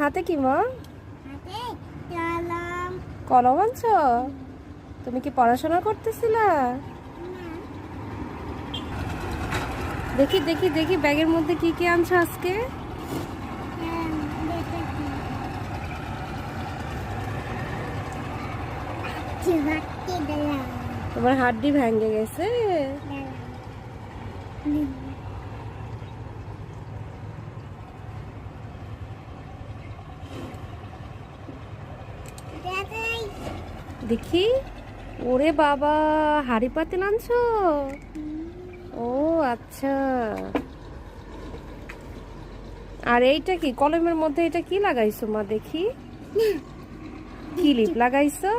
হাতে কি মা? কলম। কলম আনছো? তুমি কি পড়াশোনা করতেছিলা? দেখি দেখি দেখি ব্যাগের মধ্যে কি কি আনছো আজকে? তোমার হাড্ডি ভেঙে গেছে। দেখি। ওরে বাবা, হাড়ি পাতে আনছো ও আচ্ছা। আর এইটা কি? কলমের মধ্যে এটা কি লাগাইছো মা দেখি? ক্লিপ লাগাইছো?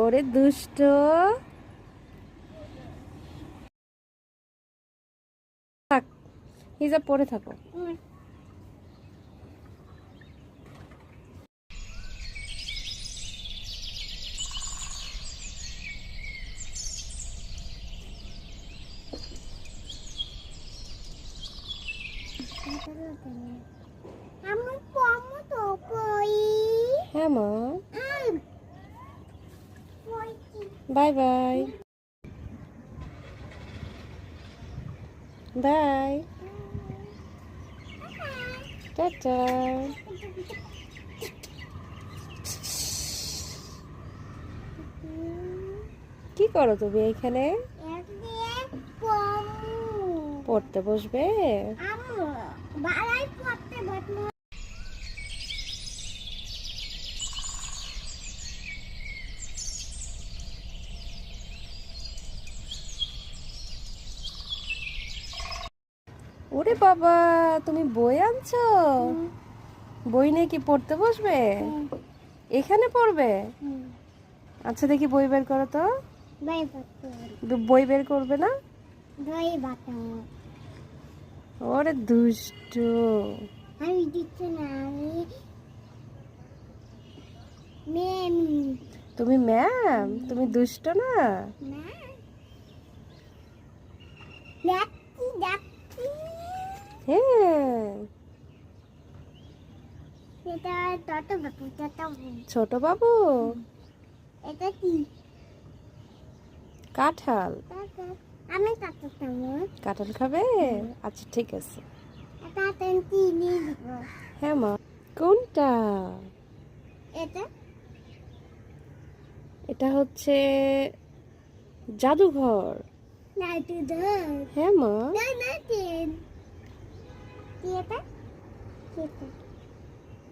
ওরে দুষ্ট। থাক পরে থাকো। হ্যাঁ মা। কি বাই বাই। বাই। টাটা। কি করো তুমি এখানে? পড়তে বসবে? পড়তে ওরে বাবা তুমি বই আনছো? বই নিয়ে কি পড়তে বসবে? এখানে পড়বে? আচ্ছা দেখি বই বের করো তো। বাই বের করবে না? ওরে দুষ্টু। আমি দিচ্ছি না আমি মেম তুমি ম্যাম? তুমি দুষ্ট না? হ্যাঁ। ছোট বাবু এটা কি? কাঁঠাল। আমি তত খাব। কাঁঠাল খাবে? আচ্ছা ঠিক আছে। হ্যাঁ মা। কোনটা? এটা? এটা হচ্ছে জাদুঘর। হ্যাঁ মা।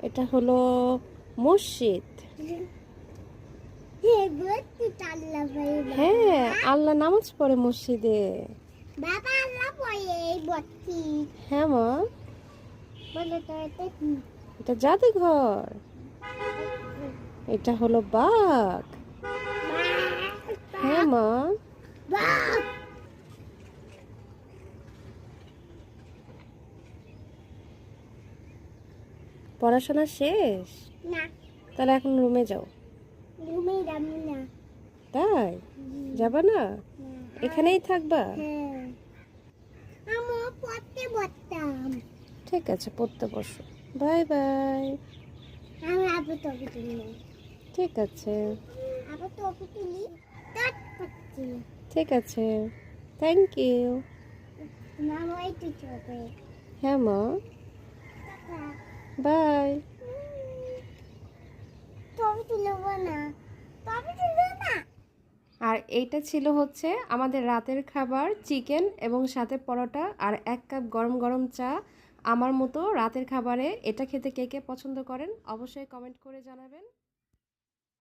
এটা? হলো মসজিদ। হ্যাঁ আল্লাহ নামাজ পড়ে মসজিদে। বাবা আল্লাহ পড়ে এই বত্তি হ্যাঁ মা। বলে তো এটা কি? এটা জাদুঘর। এটা হলো বাঘ। হ্যাঁ মা। বাপ পড়াশোনা শেষ? না। তাহলে এখন রুমে যাও। যাব না। তাই? যাবা না? এখানেই থাকবা? হ্যাঁ। পড়তে বসতাম। ঠিক আছে পড়তে বসো। Bye bye. আমি আবু টপি তুলি। ঠিক আছে। আবু টপি তুলি। তাত পাচ্ছি ঠিক আছে। থ্যাংক ইউ ওই হ্যাঁ মা। বাই। টপি তুলব না। আর এইটা ছিল হচ্ছে আমাদের রাতের খাবার, চিকেন এবং সাথে পরোটা আর এক কাপ গরম গরম চা। আমার মতো রাতের খাবারে এটা খেতে কে কে পছন্দ করেন অবশ্যই কমেন্ট করে জানাবেন।